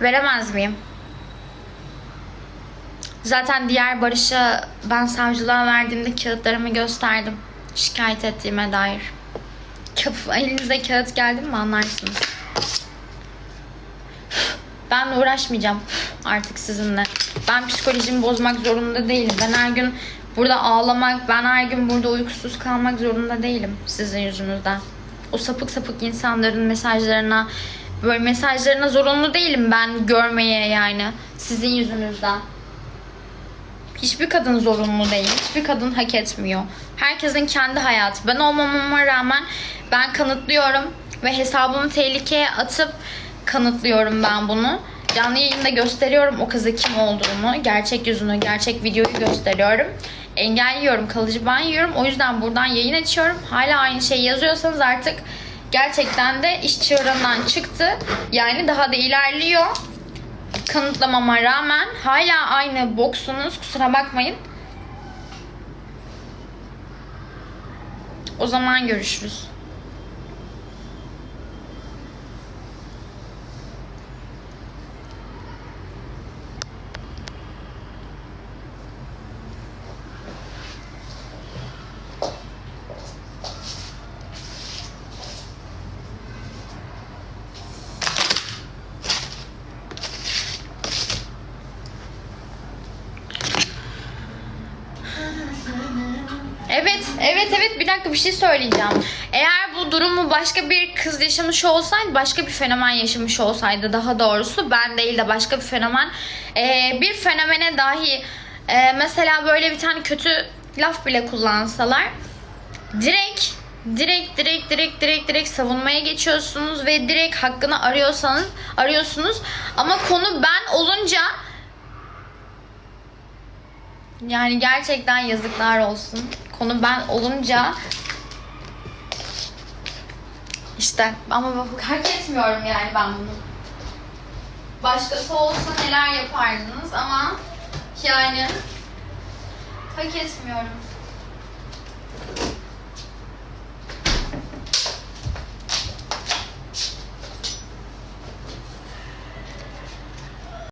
Veremez miyim? Zaten diğer Barış'a ben savcılığa verdiğimde kağıtlarımı gösterdim. Şikayet ettiğime dair. Elinize kağıt geldi mi anlarsınız. Ben uğraşmayacağım artık sizinle. Ben psikolojimi bozmak zorunda değilim. Ben her gün burada ağlamak, ben her gün burada uykusuz kalmak zorunda değilim sizin yüzünüzden. O sapık sapık insanların mesajlarına, böyle mesajlarına zorunlu değilim ben görmeye yani sizin yüzünüzden. Hiçbir kadın zorunlu değil. Hiçbir kadın hak etmiyor. Herkesin kendi hayatı. Ben olmamama rağmen ben kanıtlıyorum ve hesabımı tehlikeye atıp kanıtlıyorum ben bunu. Canlı yayında gösteriyorum o kızı kim olduğunu, gerçek yüzünü, gerçek videoyu gösteriyorum. Engelliyorum, kalıcı ban yiyorum. O yüzden buradan yayın açıyorum. Hala aynı şeyi yazıyorsanız artık gerçekten de iş çığırından çıktı. Yani daha da ilerliyor kanıtlamama rağmen hala aynı boksunuz. Kusura bakmayın. O zaman görüşürüz. Evet, evet, evet. Bir dakika bir şey söyleyeceğim. Eğer bu durumu başka bir kız yaşamış olsaydı, başka bir fenomen yaşamış olsaydı daha doğrusu ben değil de başka bir fenomen eee, bir fenomene dahi eee, mesela böyle bir tane kötü laf bile kullansalar direkt direkt direkt direkt direkt direkt savunmaya geçiyorsunuz ve direkt hakkını arıyorsanız arıyorsunuz ama konu ben olunca yani gerçekten yazıklar olsun. Konu ben olunca işte ama hak etmiyorum yani ben bunu. Başkası olsa neler yapardınız ama yani hak etmiyorum.